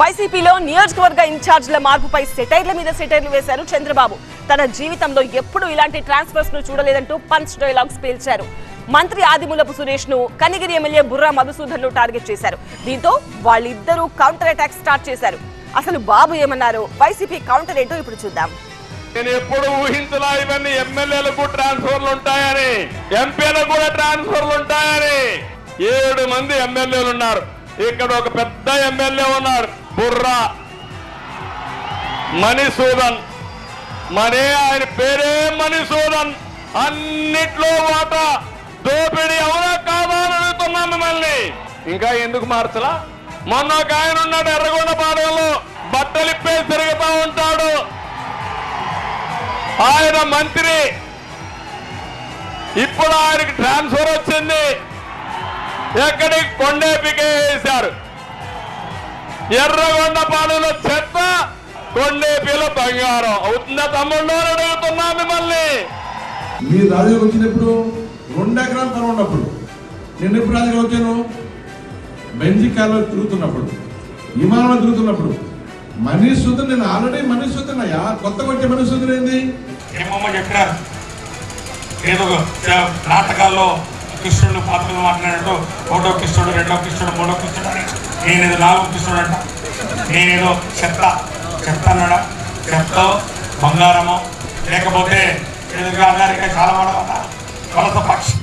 వైసీపీలో నియోజకవర్గ ఇన్ఛార్జ్ల మార్పుపై సెటైర్ల మీద సెటైర్లు వేశారు చంద్రబాబు. తన జీవితంలో ఎప్పుడు ఇలాంటి ట్రాన్స్ఫర్స్ను చూడలేదంటూ పంచ్ డైలాగ్స్ పేల్చారు. మంత్రి ఆదిమూలపు సురేష్ను కనిగిరి ఎమ్మెల్యే బుర్రా మధుసూదన్ను టార్గెట్ చేశారు. దీంతో వాళ్ళిద్దరూ కౌంటర్ అటాక్ స్టార్ట్ చేశారు. అసలు బాబు ఏమన్నారు వైసీపీ కౌంటర్ ఏంటో ఇప్పుడు చూద్దాం. నేను ఎప్పుడు ఊహించలా ఇవన్నీ ఎమ్మెల్యేలకు ట్రాన్స్ఫర్లు ఉంటాయని ఎంపీలకు కూడా ట్రాన్స్ఫర్లు ఉంటాయని. ఏడు మంది ఎమ్మెల్యేలు ఉన్నారు ఇక్కడ ఒక పెద్ద ఎమ్మెల్యే ఉన్నారు. బుర్రా. మణిసూదన్. మరే ఆయన పేరే మణిసూదన్. అన్నిట్లో వాటా దోపిడీ అవునా కాదా అని అడుగుతున్నాం మిమ్మల్ని. ఇంకా ఎందుకు మార్చలా? మొన్న ఒక ఆయన ఉన్నాడు ఎర్రగొండ పాడంలో. బట్టలు ఇప్పేసి తిరుగుతా ఉంటాడు. ఆయన మంత్రి. ఇప్పుడు ఆయనకి ట్రాన్స్ఫర్ వచ్చింది. ఎక్కడికి కొండేపికే వేశారు. ఎర్రగొండపాడులో చెత్త కొండేపిలో బంగారం. అవుతుందా తమ్ముళ్ళు? అడుగుతున్నా మిమ్మల్ని. మీరు రాజుగారు వచ్చినప్పుడు రెండు ఎకరాల తన ఉన్నప్పుడు నేను ఎప్పుడు రాజుగారు వచ్చాను? బెంజి కాలువ తిరుగుతున్నప్పుడు. విమానంలో తిరుగుతున్నప్పుడు. మనీష్ సుధన్ నేను ఆల్రెడీ మనీష్ సుధన్ అయ్యా కొత్తగా వచ్చే మనీష్ సుధన్ ఏంది? ఏదో నాటకాల్లో కృష్ణుడు పాత్రలు మాట్లాడినట్టు ఒకటో కృష్ణుడు రెండో కృష్ణుడు మూడో కృష్ణుడు అని. నేనేదో నాలుగో కృష్ణుడు అంట నేనేదో చెత్త. చెత్త అన్నాడా? చెత్త బంగారము. లేకపోతే ఎదురుగా అన్నారు ఇంకా చాలా మాట కొలత పక్షి